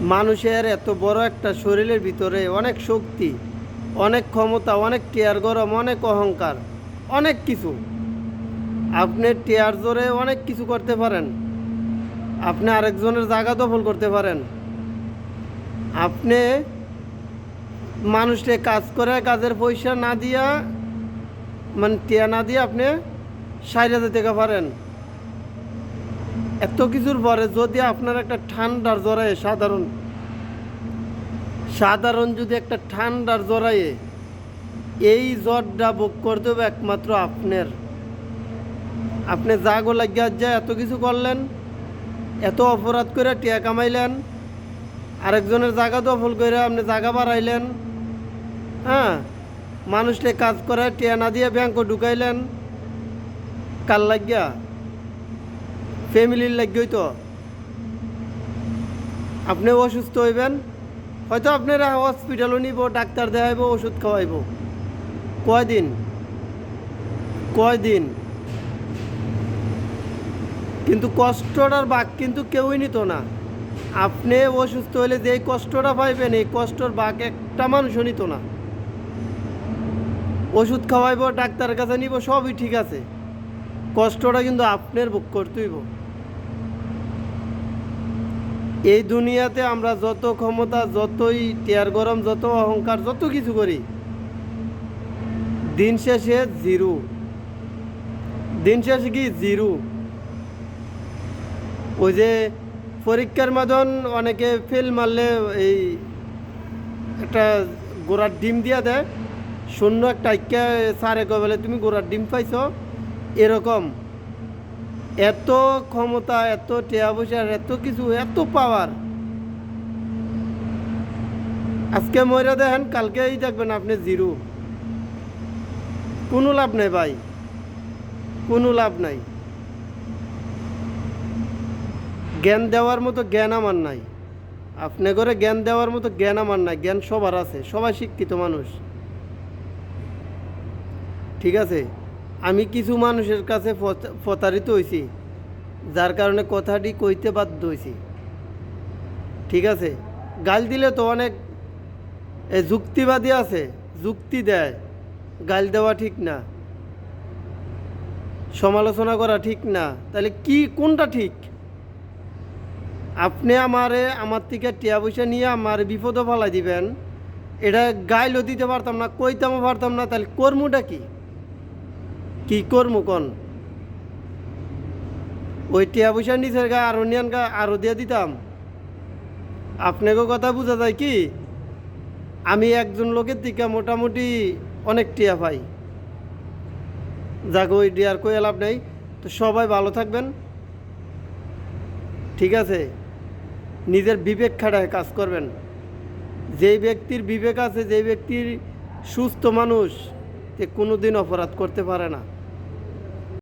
মানুষের এত বড় একটা শরীরের ভিতরে অনেক শক্তি, অনেক ক্ষমতা, অনেক টিয়ার গরম, অনেক অহংকার, অনেক কিছু। আপনি টিয়ার জোরে অনেক কিছু করতে পারেন। আপনি আরেকজনের জায়গা দখল করতে পারেন। আপনি মানুষকে কাজ করে কাজের পয়সা না দিয়া মানে টিয়া না দিয়ে আপনি সাইডে যেতে পারেন। এত কিছুর পরে যদি আপনার একটা ঠান্ডার জড়ায় সাধারণ সাধারণ যদি একটা ঠান্ডার জড়ায়ে এই জ্বরটা বুক করতে হবে একমাত্র আপনার। আপনি জাগো লাগিয়া যায় এত কিছু করলেন, এত অপরাধ করে টিয়া কামাইলেন, আরেকজনের জায়গা দখল করে আপনি জায়গা বাড়াইলেন হ্যাঁ? মানুষকে কাজ করে টিয়া না দিয়ে ব্যাংকে ঢুকাইলেন, কাল লাগিয়া ফ্যামিলির লাগিয়েই তো আপনি অসুস্থ হইবেন, হয়তো আপনারা হসপিটালও নিব, ডাক্তার দেখাইব, ওষুধ খাওয়াইব। কয়দিন? কয়দিন? কিন্তু কষ্টটার বাঘ কিন্তু কেউই নিত না। আপনি অসুস্থ হলে যে কষ্টটা পাইবেন, এই কষ্টর বাঘ একটা মানুষও নিত না। ওষুধ খাওয়াইব, ডাক্তারের কাছে নিব, সবই ঠিক আছে। কষ্টটা কিন্তু আপনার বুক করতেইব এই দুনিয়াতে আমরা যত ক্ষমতা, যতই টিয়ার গরম, যত অহংকার, যত কিছু করি, দিন শেষে জিরো। দিন শেষে কি জিরো? ওই যে পরীক্ষার মাদন অনেকে ফেল মারলে এই একটা গোড়ার ডিম দিয়া দেয়, শূন্য একটা আইক্যা সারে কয় বলে, তুমি গোড়ার ডিম পাইছ? এরকম। এত ক্ষমতা, এত টেয়া পয়সার এত কিছু, এত পাওয়ার আজকে ময়রা দেখেন কালকেই দেখবেন আপনি জিরো। কোনো লাভ নেই ভাই। কোনো লাভ নাই। জ্ঞান দেওয়ার মতো জ্ঞান আমার নাই। আপনি করে জ্ঞান দেওয়ার মতো জ্ঞান আমার নাই। জ্ঞান সবার আছে, সবাই শিক্ষিত মানুষ। ঠিক আছে? আমি কিছু মানুষের কাছে প্রতা- প্রতারিত হয়েছি যার কারণে কথাটি কইতে বাধ্য হয়েছি ঠিক আছে? গাল দিলে তো অনেক যুক্তিবাদী আছে, যুক্তি দেয়। গাল দেওয়া ঠিক না। সমালোচনা করা ঠিক না। তাহলে কি, কোনটা ঠিক? আপনি আমারে, আমার থেকে টিয়া পয়সা নিয়ে আমার বিপদও ফালাই দিবেন। এটা গাইলও দিতে পারতাম না, কইতামও পারতাম না, তাহলে কর্মটা কি? কি কর্ম কন? ওই টিয়া পয়সা নিচের গা আরও নিয়ান গা, আরও দিয়ে দিতাম। আপনাকে কথা বোঝা যায় কি? আমি একজন লোকের থেকে মোটামুটি অনেক টিয়া পাই। যাক, ওই ডিয়ার কই লাভ নেই। তো সবাই ভালো থাকবেন। ঠিক আছে? নিজের বিবেক খাটায় কাজ করবেন। যেই ব্যক্তির বিবেক আছে, যেই ব্যক্তির সুস্থ মানুষ, সে কোনো দিন অপরাধ করতে পারে না।